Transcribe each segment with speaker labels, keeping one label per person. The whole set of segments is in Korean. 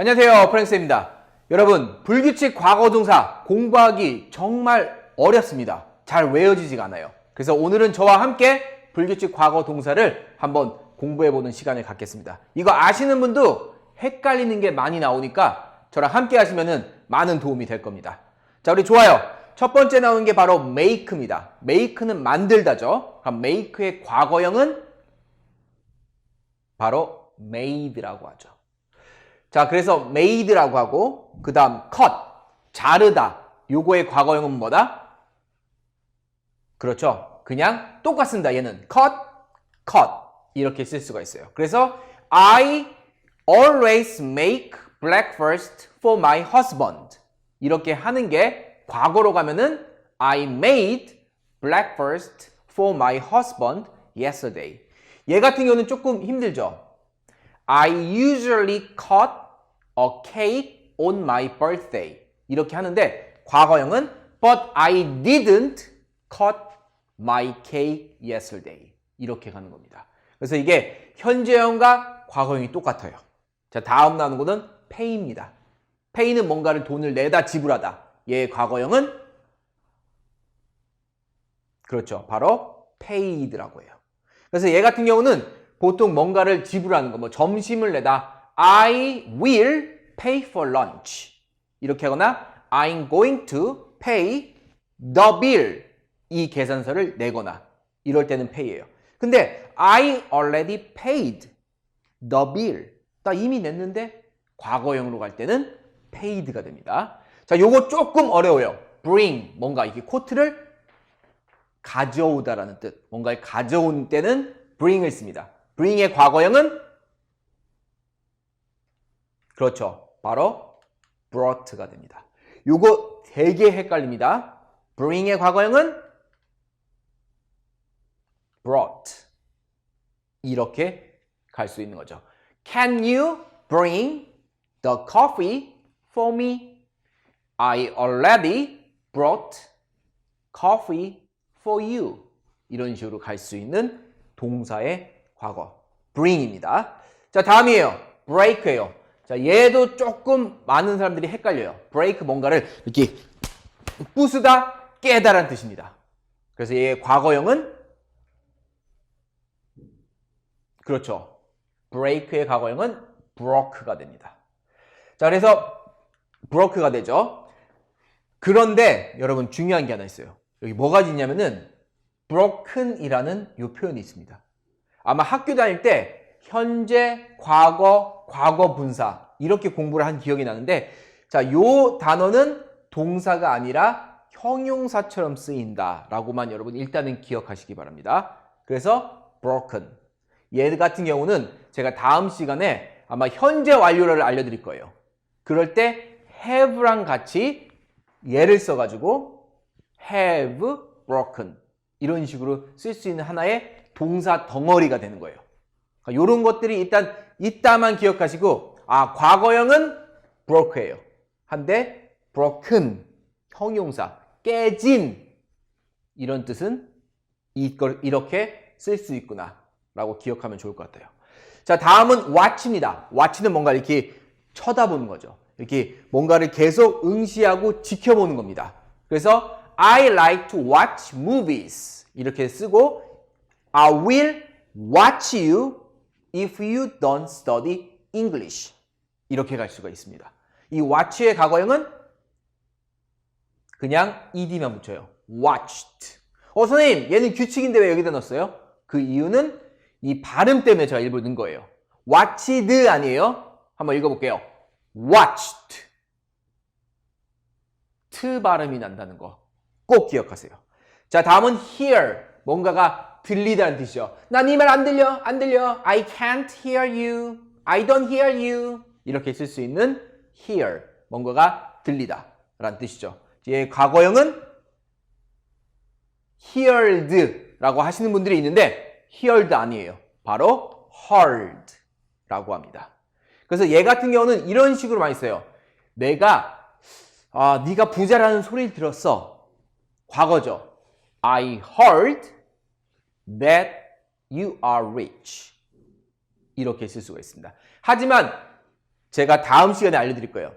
Speaker 1: 안녕하세요. 프랭스입니다. 여러분, 불규칙 과거 동사 공부하기 정말 어렵습니다. 잘 외워지지가 않아요. 그래서 오늘은 저와 함께 불규칙 과거 동사를 한번 공부해보는 시간을 갖겠습니다. 이거 아시는 분도 헷갈리는 게 많이 나오니까 저랑 함께 하시면 많은 도움이 될 겁니다. 자, 우리 좋아요. 첫 번째 나오는 게 바로 make입니다. make는 만들다죠. 그럼 make의 과거형은 바로 made라고 하죠. 자, 그래서 made라고 하고 그 다음 cut, 자르다. 요거의 과거형은 뭐다? 그렇죠. 그냥 똑같습니다. 얘는 cut, cut 이렇게 쓸 수가 있어요. 그래서 I always make breakfast for my husband 이렇게 하는 게 과거로 가면은 I made breakfast for my husband yesterday. 얘 같은 경우는 조금 힘들죠. I usually cut a cake on my birthday. 이렇게 하는데 과거형은 but I didn't cut my cake yesterday. 이렇게 가는 겁니다. 그래서 이게 현재형과 과거형이 똑같아요. 자, 다음 나오는 거는 pay입니다. pay는 뭔가를 돈을 내다 지불하다. 얘의 과거형은 그렇죠. 바로 paid라고 해요. 그래서 얘 같은 경우는 보통 뭔가를 지불하는 거, 뭐 점심을 내다 I will pay for lunch 이렇게 하거나 I'm going to pay the bill 이 계산서를 내거나 이럴 때는 pay예요. 근데 I already paid the bill 나 이미 냈는데 과거형으로 갈 때는 paid가 됩니다. 자, 요거 조금 어려워요. bring 뭔가 이렇게 코트를 가져오다라는 뜻. 뭔가를 가져온 때는 bring을 씁니다. bring의 과거형은 그렇죠. 바로 brought가 됩니다. 요거 되게 헷갈립니다. bring의 과거형은 brought. 이렇게 갈 수 있는 거죠. Can you bring the coffee for me? I already brought coffee for you. 이런 식으로 갈 수 있는 동사의 과거. bring입니다. 자, 다음이에요. break예요. 자, 얘도 조금 많은 사람들이 헷갈려요. break 뭔가를 이렇게 부수다, 깨다라는 뜻입니다. 그래서 얘의 과거형은 그렇죠. break의 과거형은 broke가 됩니다. 자, 그래서 broke가 되죠. 그런데 여러분 중요한 게 하나 있어요. 여기 뭐가 있냐면은 broken이라는 요 표현이 있습니다. 아마 학교 다닐 때 현재, 과거, 과거 분사 이렇게 공부를 한 기억이 나는데 자, 요 단어는 동사가 아니라 형용사처럼 쓰인다라고만 여러분 일단은 기억하시기 바랍니다. 그래서 broken 얘 같은 경우는 제가 다음 시간에 아마 현재 완료를 알려드릴 거예요. 그럴 때 have랑 같이 얘를 써가지고 have broken 이런 식으로 쓸 수 있는 하나의 동사 덩어리가 되는 거예요. 이런 그러니까 것들이 일단 이따만 기억하시고 아 과거형은 broke예요. 한데 broken 형용사 깨진 이런 뜻은 이걸 이렇게 쓸 수 있구나 라고 기억하면 좋을 것 같아요. 자 다음은 watch입니다. watch는 뭔가 이렇게 쳐다보는 거죠. 이렇게 뭔가를 계속 응시하고 지켜보는 겁니다. 그래서 I like to watch movies 이렇게 쓰고 I will watch you if you don't study English 이렇게 갈 수가 있습니다. 이 watch의 과거형은 그냥 ed만 붙여요. watched. 어 선생님 얘는 규칙인데 왜 여기다 넣었어요? 그 이유는 이 발음 때문에 제가 일부러 넣은 거예요. watched 아니에요? 한번 읽어볼게요. watched. 트 발음이 난다는 거 꼭 기억하세요. 자, 다음은 hear. 뭔가가 들리다는 뜻이죠. 난이말안 들려, 안 들려. I can't hear you. I don't hear you. 이렇게 쓸 수 있는 hear. 뭔가가 들리다. 라는 뜻이죠. 얘 과거형은 heard 라고 하시는 분들이 있는데 heard 아니에요. 바로 heard 라고 합니다. 그래서 얘 같은 경우는 이런 식으로 많이 써요. 내가 아, 네가 부자라는 소리를 들었어. 과거죠. I heard that you are rich. 이렇게 쓸 수가 있습니다. 하지만 제가 다음 시간에 알려드릴 거예요.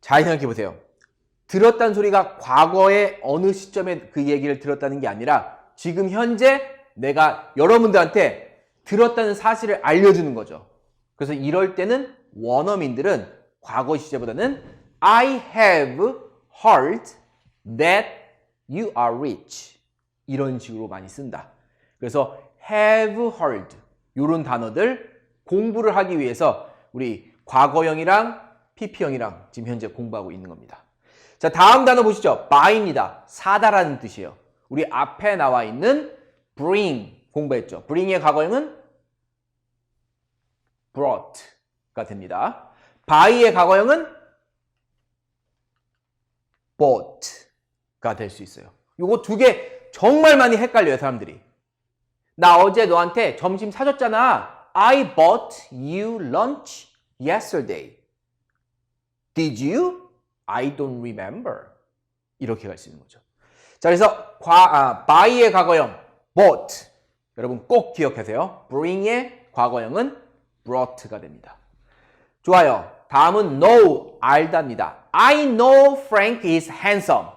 Speaker 1: 잘 생각해 보세요. 들었다는 소리가 과거의 어느 시점에 그 얘기를 들었다는 게 아니라 지금 현재 내가 여러분들한테 들었다는 사실을 알려주는 거죠. 그래서 이럴 때는 원어민들은 과거 시제보다는 I have heard that you are rich 이런 식으로 많이 쓴다. 그래서 have heard 이런 단어들 공부를 하기 위해서 우리 과거형이랑 PP형이랑 지금 현재 공부하고 있는 겁니다. 자, 다음 단어 보시죠. buy입니다. 사다라는 뜻이에요. 우리 앞에 나와 있는 bring 공부했죠. bring의 과거형은 brought가 됩니다. buy의 과거형은 bought가 될 수 있어요. 요거 두 개 정말 많이 헷갈려요, 사람들이. 나 어제 너한테 점심 사줬잖아. I bought you lunch yesterday. Did you? I don't remember. 이렇게 갈 수 있는 거죠. 자, 그래서 과, 아, buy의 과거형 bought. 여러분 꼭 기억하세요. bring의 과거형은 brought가 됩니다. 좋아요. 다음은 know, 알다입니다. I know Frank is handsome.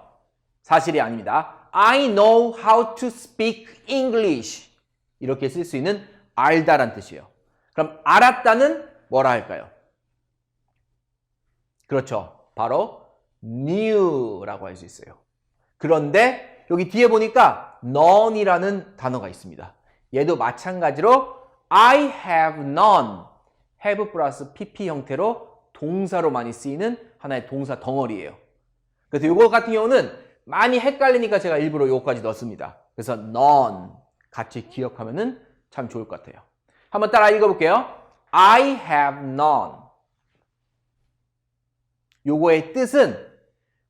Speaker 1: 사실이 아닙니다. I know how to speak English. 이렇게 쓸 수 있는 알다란 뜻이에요. 그럼 알았다는 뭐라 할까요? 그렇죠. 바로 knew라고 할 수 있어요. 그런데 여기 뒤에 보니까 none이라는 단어가 있습니다. 얘도 마찬가지로 I have none, have 플러스 pp 형태로 동사로 많이 쓰이는 하나의 동사 덩어리예요. 그래서 이거 같은 경우는 많이 헷갈리니까 제가 일부러 요거까지 넣었습니다. 그래서 none 같이 기억하면은 참 좋을 것 같아요. 한번 따라 읽어볼게요. I have none. 요거의 뜻은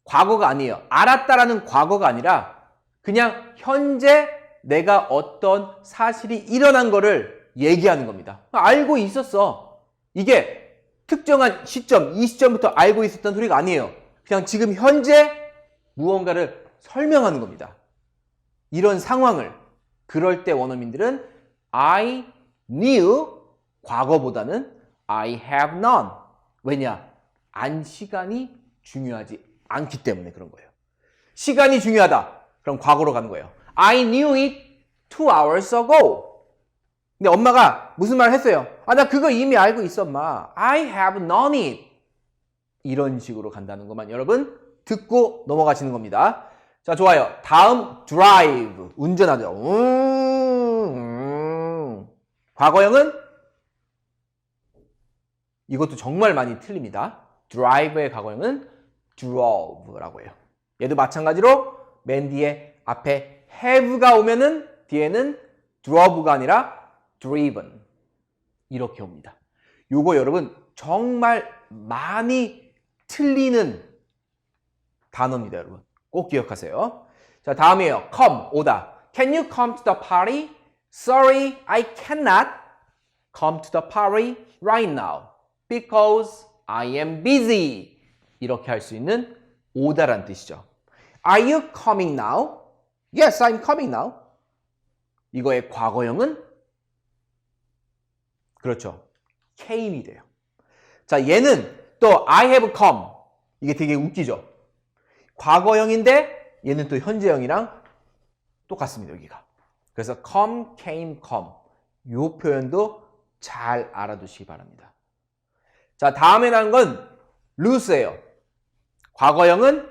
Speaker 1: 과거가 아니에요. 알았다라는 과거가 아니라 그냥 현재 내가 어떤 사실이 일어난 거를 얘기하는 겁니다. 알고 있었어. 이게 특정한 시점, 이 시점부터 알고 있었던 소리가 아니에요. 그냥 지금 현재 무언가를 설명하는 겁니다. 이런 상황을 그럴 때 원어민들은 I knew 과거보다는 I have none. 왜냐? 안 시간이 중요하지 않기 때문에 그런 거예요. 시간이 중요하다. 그럼 과거로 가는 거예요. I knew it two hours ago. 근데 엄마가 무슨 말 했어요? 아, 나 그거 이미 알고 있어, 엄마. I have known it. 이런 식으로 간다는 것만 여러분 듣고 넘어가시는 겁니다. 자, 좋아요. 다음 drive. 운전하죠. 음, 음. 과거형은 이것도 정말 많이 틀립니다. drive의 과거형은 drove라고 해요. 얘도 마찬가지로 맨 뒤에 앞에 have가 오면은 뒤에는 drove가 아니라 driven 이렇게 옵니다. 요거 여러분 정말 많이 틀리는 단어입니다, 여러분. 꼭 기억하세요. 자, 다음이에요. come 오다. Can you come to the party? Sorry, I cannot come to the party right now because I am busy. 이렇게 할 수 있는 오다란 뜻이죠. Are you coming now? Yes, I'm coming now. 이거의 과거형은 그렇죠. came이 돼요. 자, 얘는 또 I have come. 이게 되게 웃기죠. 과거형인데 얘는 또 현재형이랑 똑같습니다, 여기가. 그래서 come, came, come. 요 표현도 잘 알아두시기 바랍니다. 자, 다음에 나온 건 lose예요. 과거형은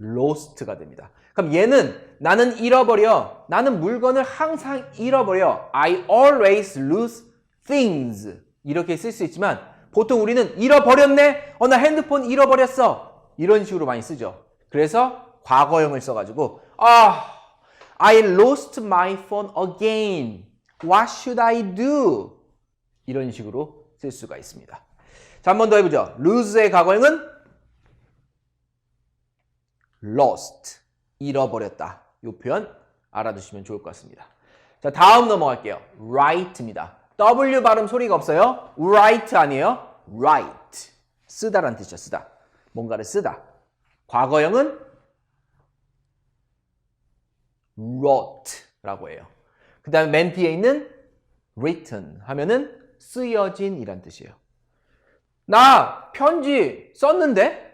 Speaker 1: lost가 됩니다. 그럼 얘는 나는 잃어버려. 나는 물건을 항상 잃어버려. I always lose things. 이렇게 쓸 수 있지만 보통 우리는 잃어버렸네. 어, 나 핸드폰 잃어버렸어. 이런 식으로 많이 쓰죠. 그래서 과거형을 써가지고 아, I lost my phone again. What should I do? 이런 식으로 쓸 수가 있습니다. 자, 한 번 더 해보죠. lose의 과거형은 lost. 잃어버렸다. 이 표현 알아두시면 좋을 것 같습니다. 자, 다음 넘어갈게요. write입니다. W 발음 소리가 없어요. write 아니에요. write. 쓰다라는 뜻이죠. 쓰다. 뭔가를 쓰다. 과거형은 wrote라고 해요. 그 다음에 맨 뒤에 있는 written 하면은 쓰여진 이란 뜻이에요. 나 편지 썼는데?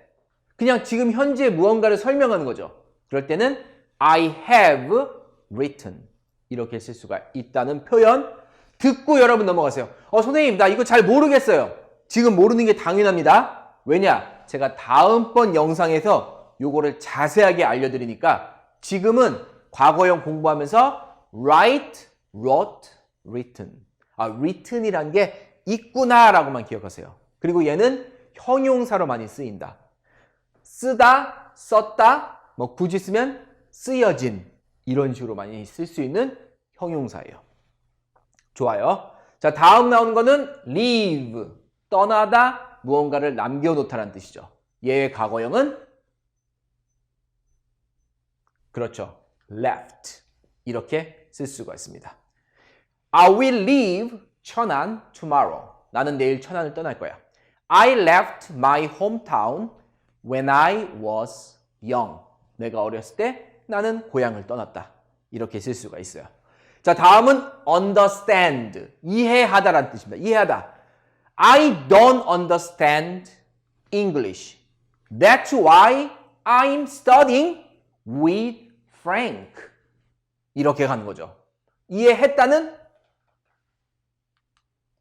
Speaker 1: 그냥 지금 현재 무언가를 설명하는 거죠. 그럴 때는 I have written. 이렇게 쓸 수가 있다는 표현 듣고 여러분 넘어가세요. 어, 선생님, 나 이거 잘 모르겠어요. 지금 모르는 게 당연합니다. 왜냐? 제가 다음번 영상에서 요거를 자세하게 알려드리니까 지금은 과거형 공부하면서 write, wrote, written. 아, written이란 게 있구나라고만 기억하세요. 그리고 얘는 형용사로 많이 쓰인다. 쓰다, 썼다, 뭐 굳이 쓰면 쓰여진 이런 식으로 많이 쓸 수 있는 형용사예요. 좋아요. 자, 다음 나오는 거는 leave, 떠나다, 무언가를 남겨놓다라는 뜻이죠. 얘의 과거형은 그렇죠. left 이렇게 쓸 수가 있습니다. I will leave 천안 tomorrow. 나는 내일 천안을 떠날 거야. I left my hometown when I was young. 내가 어렸을 때 나는 고향을 떠났다. 이렇게 쓸 수가 있어요. 자, 다음은 understand. 이해하다라는 뜻입니다. 이해하다. I don't understand English. That's why I'm studying with Frank. 이렇게 가는 거죠. 이해했다는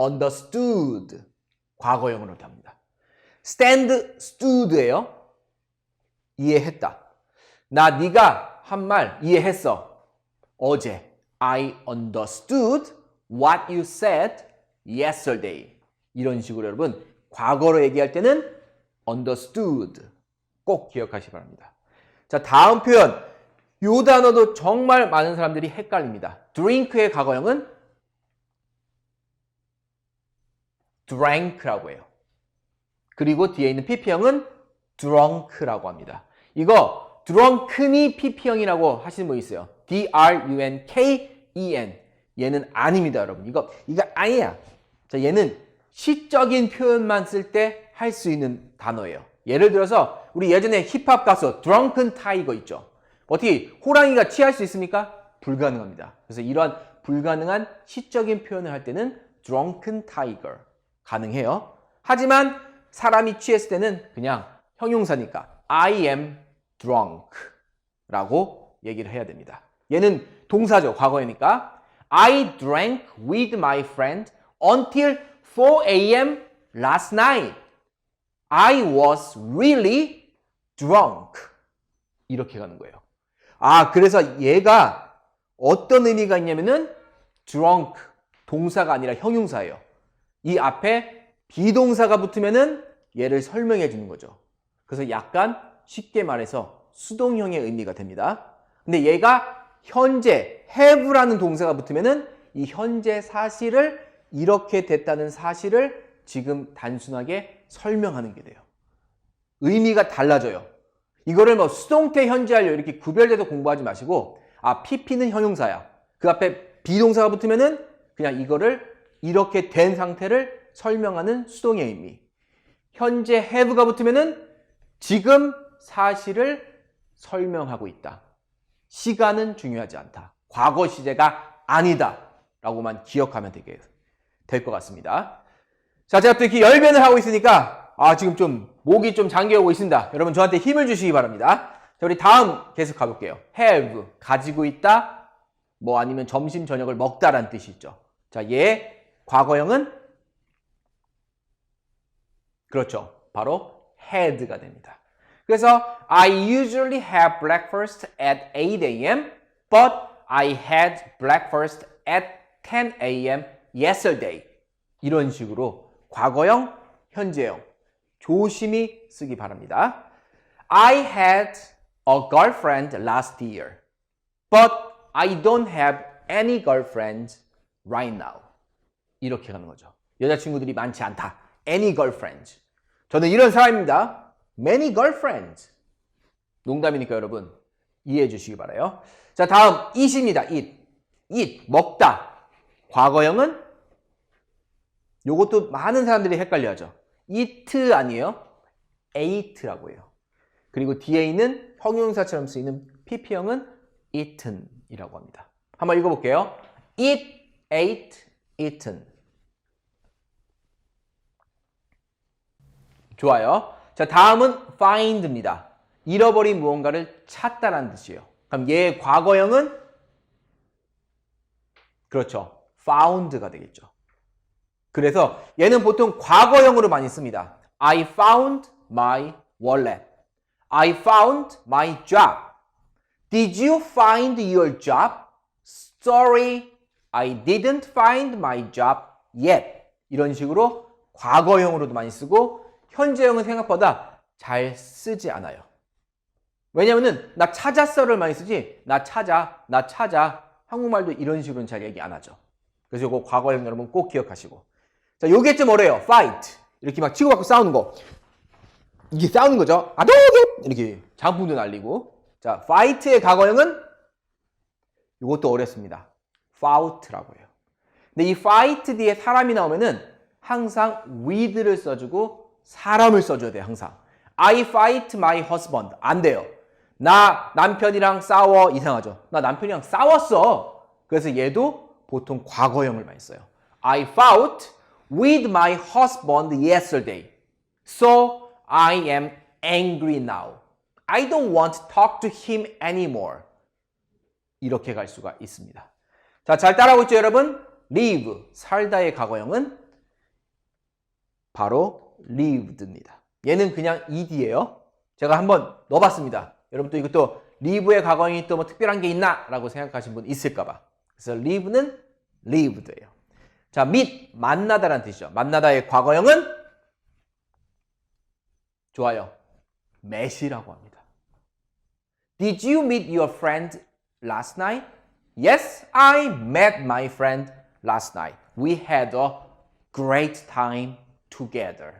Speaker 1: understood. 과거형으로 합니다. stand stood예요. 이해했다. 나 네가 한 말 이해했어. 어제 I understood what you said yesterday. 이런 식으로 여러분 과거로 얘기할 때는 understood 꼭 기억하시기 바랍니다. 자, 다음 표현. 요 단어도 정말 많은 사람들이 헷갈립니다. drink의 과거형은 drank라고 해요. 그리고 뒤에 있는 pp형은 drunk라고 합니다. 이거 drunken이 pp형이라고 하시는 분 있어요. d-r-u-n-k-e-n 얘는 아닙니다, 여러분. 이거 이거 아니야. 자, 얘는 시적인 표현만 쓸 때 할 수 있는 단어예요. 예를 들어서 우리 예전에 힙합 가수 드렁큰 타이거 있죠. 어떻게 호랑이가 취할 수 있습니까? 불가능합니다. 그래서 이러한 불가능한 시적인 표현을 할 때는 drunken tiger 가능해요. 하지만 사람이 취했을 때는 그냥 형용사니까 I am drunk 라고 얘기를 해야 됩니다. 얘는 동사죠. 과거이니까 I drank with my friend until 4 a.m. last night. I was really drunk. 이렇게 가는 거예요. 아, 그래서 얘가 어떤 의미가 있냐면은 drunk 동사가 아니라 형용사예요. 이 앞에 비동사가 붙으면은 얘를 설명해 주는 거죠. 그래서 약간 쉽게 말해서 수동형의 의미가 됩니다. 근데 얘가 현재 have라는 동사가 붙으면은 이 현재 사실을 이렇게 됐다는 사실을 지금 단순하게 설명하는 게 돼요. 의미가 달라져요. 이거를 뭐 수동태 현재 완료 이렇게 구별돼서 공부하지 마시고 아 pp는 형용사야. 그 앞에 비동사가 붙으면은 그냥 이거를 이렇게 된 상태를 설명하는 수동의 의미. 현재 have가 붙으면은 지금 사실을 설명하고 있다. 시간은 중요하지 않다. 과거 시제가 아니다. 라고만 기억하면 되게 될 것 같습니다. 자, 제가 또 이렇게 열변을 하고 있으니까 아, 지금 좀 목이 좀 잠겨오고 있습니다. 여러분 저한테 힘을 주시기 바랍니다. 자, 우리 다음 계속 가볼게요. have, 가지고 있다. 뭐 아니면 점심, 저녁을 먹다라는 뜻이 있죠. 자, 얘 과거형은 그렇죠. 바로 had가 됩니다. 그래서 I usually have breakfast at 8 a.m. but I had breakfast at 10 a.m. yesterday. 이런 식으로 과거형, 현재형 조심히 쓰기 바랍니다. I had a girlfriend last year, but I don't have any girlfriends right now. 이렇게 가는 거죠. 여자친구들이 많지 않다. Any girlfriends. 저는 이런 사람입니다. Many girlfriends. 농담이니까 여러분 이해해 주시기 바라요. 자, 다음 eat입니다. eat. eat 먹다. 과거형은 요것도 많은 사람들이 헷갈려 하죠. eat 아니에요? ate라고 해요. 그리고 뒤에 있는 형용사처럼 쓰이는 pp형은 eaten이라고 합니다. 한번 읽어볼게요. eat, ate, eaten. 좋아요. 자, 다음은 find입니다. 잃어버린 무언가를 찾다라는 뜻이에요. 그럼 얘의 과거형은 그렇죠. found가 되겠죠. 그래서 얘는 보통 과거형으로 많이 씁니다. I found my wallet. I found my job. Did you find your job? Sorry, I didn't find my job yet. 이런 식으로 과거형으로도 많이 쓰고 현재형은 생각보다 잘 쓰지 않아요. 왜냐면은 나 찾았어를 많이 쓰지 나 찾아, 나 찾아 한국말도 이런 식으로는 잘 얘기 안 하죠. 그래서 이거 과거형 여러분 꼭 기억하시고 자 요게 좀 어려요. fight 이렇게 막 치고받고 싸우는 거 이게 싸우는 거죠. 아도게 이렇게 장풍도 날리고 자 fight의 과거형은 이것도 어렵습니다. fout라고 해요. 근데 이 fight 뒤에 사람이 나오면은 항상 with를 써주고 사람을 써줘야 돼요. 항상 I fight my husband 안 돼요. 나 남편이랑 싸워 이상하죠. 나 남편이랑 싸웠어. 그래서 얘도 보통 과거형을 많이 써요. I fought with my husband yesterday. So I am angry now. I don't want to talk to him anymore. 이렇게 갈 수가 있습니다. 자, 잘 따라오고 있죠, 여러분? live, 살다의 과거형은 바로 lived입니다. 얘는 그냥 ed예요. 제가 한번 넣어봤습니다. 여러분 또 이것도 live의 과거형이 또 뭐 특별한 게 있나? 라고 생각하신 분 있을까봐. 그래서 live는 lived예요. 자, meet, 만나다라는 뜻이죠. 만나다의 과거형은 좋아요. met이라고 합니다. Did you meet your friend last night? Yes, I met my friend last night. We had a great time together.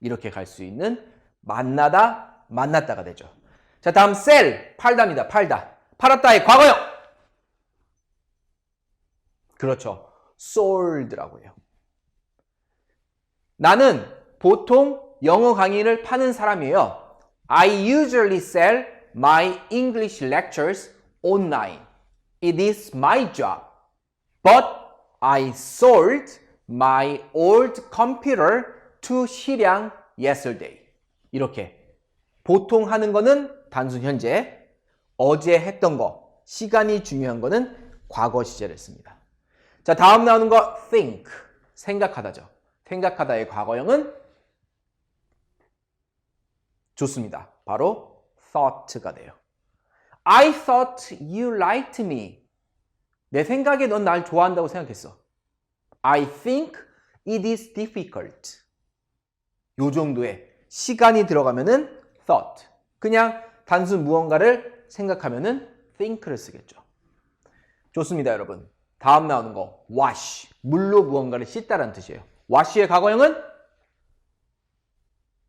Speaker 1: 이렇게 갈 수 있는 만나다, 만났다가 되죠. 자, 다음 sell, 팔다입니다. 팔다. 팔았다의 과거형. 그렇죠. Sold라고 해요. 나는 보통 영어 강의를 파는 사람이에요. I usually sell my English lectures online. It is my job. But I sold my old computer to 실양 yesterday. 이렇게 보통 하는 거는 단순 현재, 어제 했던 거, 시간이 중요한 거는 과거 시제를 씁니다. 자, 다음 나오는 거 think, 생각하다죠. 생각하다의 과거형은 좋습니다. 바로 thought가 돼요. I thought you liked me. 내 생각에 넌 날 좋아한다고 생각했어. I think it is difficult. 요 정도의 시간이 들어가면은 thought. 그냥 단순 무언가를 생각하면은 think를 쓰겠죠. 좋습니다, 여러분. 다음 나오는 거 wash. 물로 무언가를 씻다라는 뜻이에요. wash의 과거형은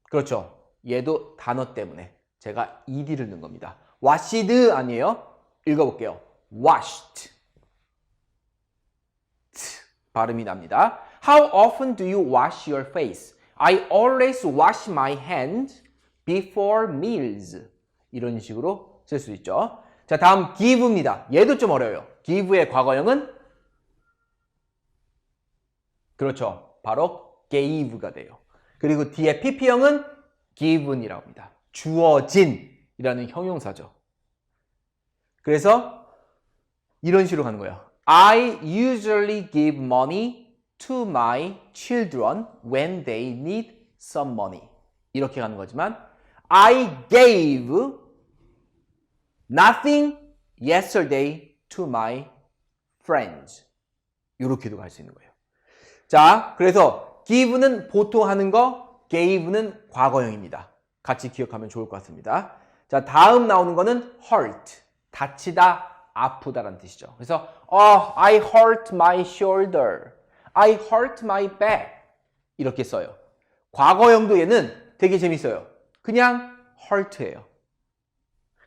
Speaker 1: 그렇죠. 얘도 단어 때문에 제가 ed를 넣은 겁니다. washed 아니에요? 읽어볼게요. washed. 발음이 납니다. How often do you wash your face? I always wash my hands before meals. 이런 식으로 쓸 수 있죠. 자, 다음 give입니다. 얘도 좀 어려워요. give의 과거형은 그렇죠. 바로 gave가 돼요. 그리고 뒤에 pp형은 given이라고 합니다. 주어진이라는 형용사죠. 그래서 이런 식으로 가는 거예요. I usually give money to my children when they need some money. 이렇게 가는 거지만 I gave nothing yesterday to my friends. 이렇게도 갈 수 있는 거예요. 자, 그래서 give는 보통 하는 거, gave는 과거형입니다. 같이 기억하면 좋을 것 같습니다. 자, 다음 나오는 거는 hurt. 다치다, 아프다라는 뜻이죠. 그래서 oh, I hurt my shoulder. I hurt my back. 이렇게 써요. 과거형도 얘는 되게 재밌어요. 그냥 hurt예요.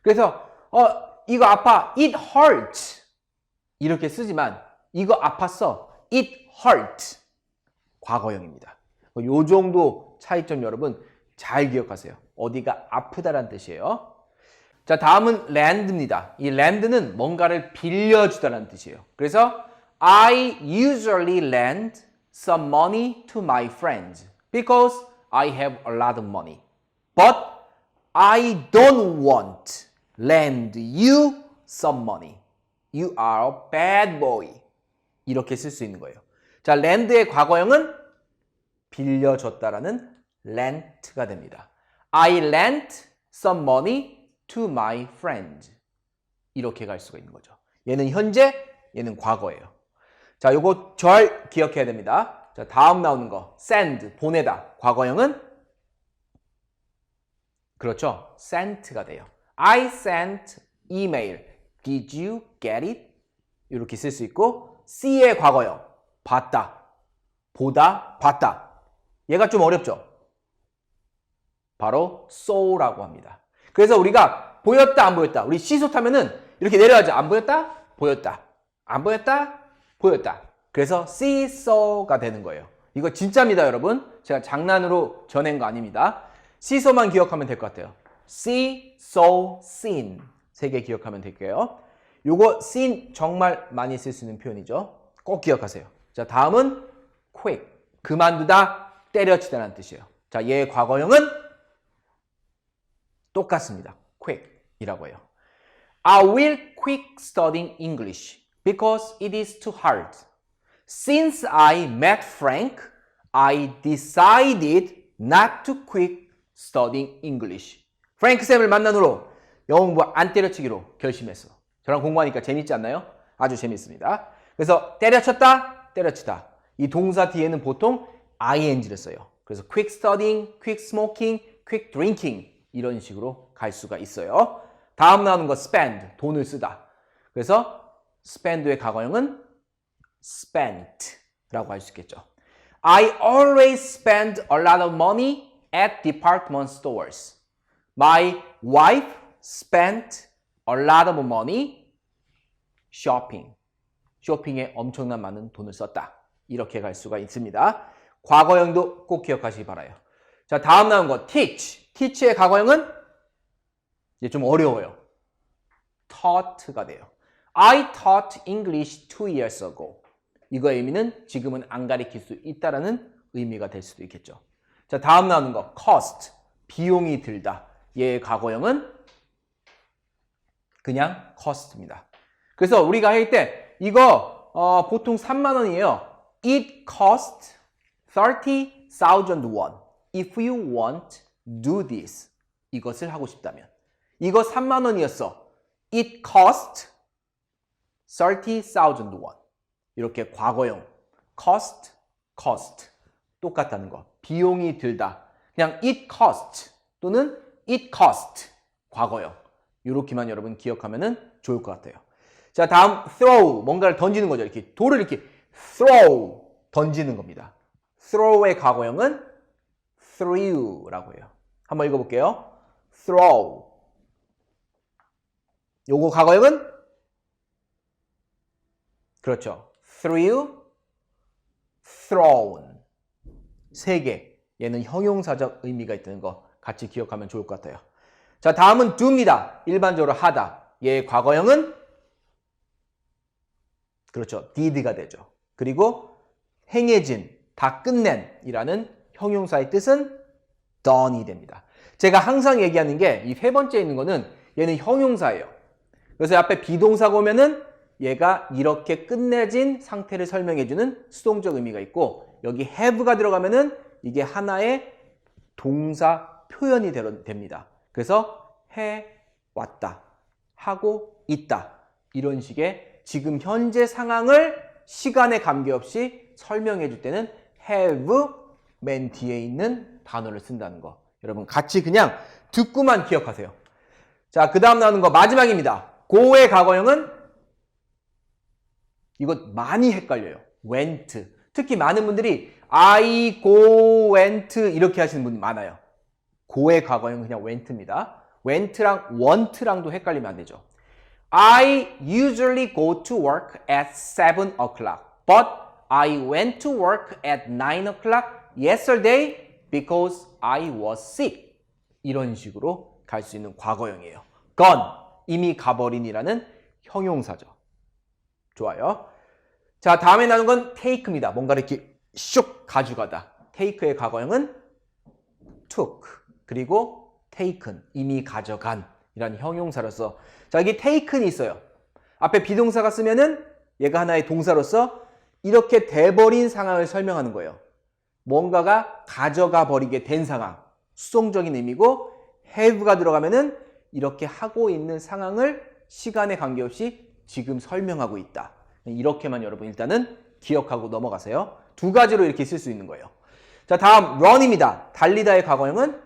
Speaker 1: 그래서 어, 이거 아파. It hurts. 이렇게 쓰지만 이거 아팠어. It hurt. 과거형입니다. 요 정도 차이점 여러분 잘 기억하세요. 어디가 아프다라는 뜻이에요. 자, 다음은 lend입니다. 이 lend는 뭔가를 빌려주다라는 뜻이에요. 그래서 I usually lend some money to my friends because I have a lot of money. But I don't want lend you some money. You are a bad boy. 이렇게 쓸 수 있는 거예요. 자, lend의 과거형은 빌려줬다라는 lent가 됩니다. I lent some money to my friend. 이렇게 갈 수가 있는 거죠. 얘는 현재, 얘는 과거예요. 자, 요거 잘 기억해야 됩니다. 자, 다음 나오는 거. send, 보내다. 과거형은 그렇죠. sent가 돼요. I sent email. Did you get it? 이렇게 쓸 수 있고 C의 과거형. 봤다. 보다, 봤다. 얘가 좀 어렵죠? 바로 saw라고 합니다. 그래서 우리가 보였다, 안 보였다. 우리 시소 타면은 이렇게 내려가죠. 안 보였다? 보였다. 안 보였다? 보였다. 그래서 see, saw가 되는 거예요. 이거 진짜입니다, 여러분. 제가 장난으로 전한 거 아닙니다. 시소만 기억하면 될 것 같아요. see, saw, seen. 세 개 기억하면 될게요. 요거 seen 정말 많이 쓸 수 있는 표현이죠. 꼭 기억하세요. 자, 다음은 quick. 그만두다, 때려치다라는 뜻이에요. 자, 얘의 과거형은 똑같습니다. quick 이라고 해요. I will quit studying English because it is too hard. Since I met Frank, I decided not to quit studying English. 프랭크 쌤을 만난 후로 영어 공부 안 때려치기로 결심했어. 저랑 공부하니까 재밌지 않나요? 아주 재밌습니다. 그래서 때려쳤다, 때려치다. 이 동사 뒤에는 보통 ing를 써요. 그래서 quick studying, quick smoking, quick drinking 이런 식으로 갈 수가 있어요. 다음 나오는 거 spend, 돈을 쓰다. 그래서 spend의 과거형은 spent라고 할 수 있겠죠. I always spend a lot of money at department stores. My wife spent a lot of money shopping. 쇼핑에 엄청난 많은 돈을 썼다. 이렇게 갈 수가 있습니다. 과거형도 꼭 기억하시기 바라요. 자, 다음 나온 거 teach. teach의 과거형은 이제 좀 어려워요. taught가 돼요. I taught English two years ago. 이거의 의미는 지금은 안 가르칠 수 있다라는 의미가 될 수도 있겠죠. 자, 다음 나오는 거 cost. 비용이 들다. 얘의 과거형은 그냥 cost입니다. 그래서 우리가 할 때 이거 어, 보통 3만 원이에요. It cost 30,000 won. If you want, do this. 이것을 하고 싶다면. 이거 3만 원이었어. It cost 30,000 won. 이렇게 과거형. cost, cost. 똑같다는 거. 비용이 들다. 그냥 it cost 또는 it cost. 과거형. 이렇게만 여러분 기억하면 좋을 것 같아요. 자, 다음 throw. 뭔가를 던지는 거죠. 이렇게 돌을 이렇게 throw. 던지는 겁니다. Throw의 과거형은 threw라고 해요. 한번 읽어볼게요. throw. 요거 과거형은 그렇죠. threw, thrown. 세 개. 얘는 형용사적 의미가 있다는 거 같이 기억하면 좋을 것 같아요. 자, 다음은 do입니다. 일반적으로 하다. 얘의 과거형은 그렇죠. did가 되죠. 그리고 행해진, 다 끝낸 이라는 형용사의 뜻은 done이 됩니다. 제가 항상 얘기하는 게 이 세 번째 있는 거는 얘는 형용사예요. 그래서 앞에 비동사가 오면은 얘가 이렇게 끝내진 상태를 설명해주는 수동적 의미가 있고 여기 have가 들어가면은 이게 하나의 동사 표현이 되- 됩니다. 그래서 해 왔다, 하고 있다 이런 식의 지금 현재 상황을 시간에 관계없이 설명해 줄 때는 have 맨 뒤에 있는 단어를 쓴다는 거. 여러분 같이 그냥 듣고만 기억하세요. 자, 그 다음 나오는 거 마지막입니다. go의 과거형은 이거 많이 헷갈려요. went. 특히 많은 분들이 I go went 이렇게 하시는 분이 많아요. go의 과거형은 그냥 went입니다. went랑 want랑도 헷갈리면 안 되죠. I usually go to work at 7 o'clock, but I went to work at 9 o'clock yesterday because I was sick. 이런 식으로 갈 수 있는 과거형이에요. gone, 이미 가버린이라는 형용사죠. 좋아요. 자, 다음에 나오는 건 take입니다. 뭔가 이렇게 슉 가져가다. take의 과거형은 took 그리고 taken 이미 가져간 이란 형용사로서 자 여기 taken이 있어요. 앞에 비동사가 쓰면은 얘가 하나의 동사로서 이렇게 돼버린 상황을 설명하는 거예요. 뭔가가 가져가 버리게 된 상황 수동적인 의미고 have가 들어가면은 이렇게 하고 있는 상황을 시간에 관계없이 지금 설명하고 있다. 이렇게만 여러분 일단은 기억하고 넘어가세요. 두 가지로 이렇게 쓸 수 있는 거예요. 자, 다음 run입니다. 달리다의 과거형은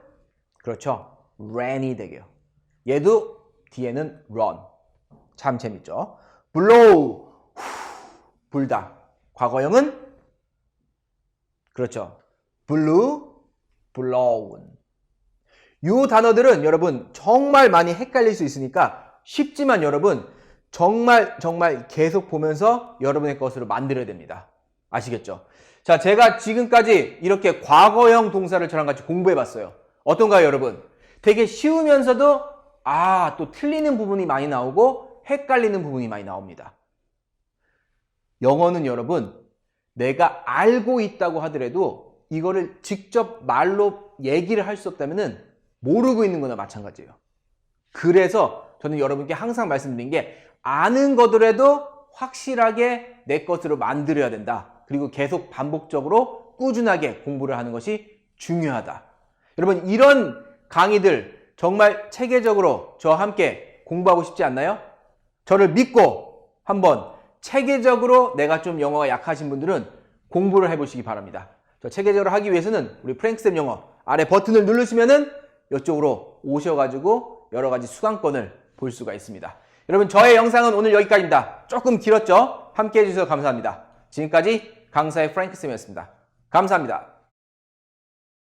Speaker 1: 그렇죠. ran이 되게요. 얘도 뒤에는 run. 참 재밌죠. blow 후, 불다. 과거형은 그렇죠. blew, blown. 이 단어들은 여러분 정말 많이 헷갈릴 수 있으니까 쉽지만 여러분 정말 정말 계속 보면서 여러분의 것으로 만들어야 됩니다. 아시겠죠? 자, 제가 지금까지 이렇게 과거형 동사를 저랑 같이 공부해 봤어요. 어떤가요, 여러분? 되게 쉬우면서도 아, 또 틀리는 부분이 많이 나오고 헷갈리는 부분이 많이 나옵니다. 영어는 여러분 내가 알고 있다고 하더라도 이거를 직접 말로 얘기를 할 수 없다면은 모르고 있는 거나 마찬가지예요. 그래서 저는 여러분께 항상 말씀드린 게 아는 거더라도 확실하게 내 것으로 만들어야 된다. 그리고 계속 반복적으로 꾸준하게 공부를 하는 것이 중요하다. 여러분 이런 강의들 정말 체계적으로 저와 함께 공부하고 싶지 않나요? 저를 믿고 한번 체계적으로 내가 좀 영어가 약하신 분들은 공부를 해보시기 바랍니다. 저 체계적으로 하기 위해서는 우리 프랭크쌤 영어 아래 버튼을 누르시면은 이쪽으로 오셔가지고 여러 가지 수강권을 볼 수가 있습니다. 여러분 저의 영상은 오늘 여기까지입니다. 조금 길었죠? 함께 해주셔서 감사합니다. 지금까지 강사의 프랭크쌤이었습니다. 감사합니다.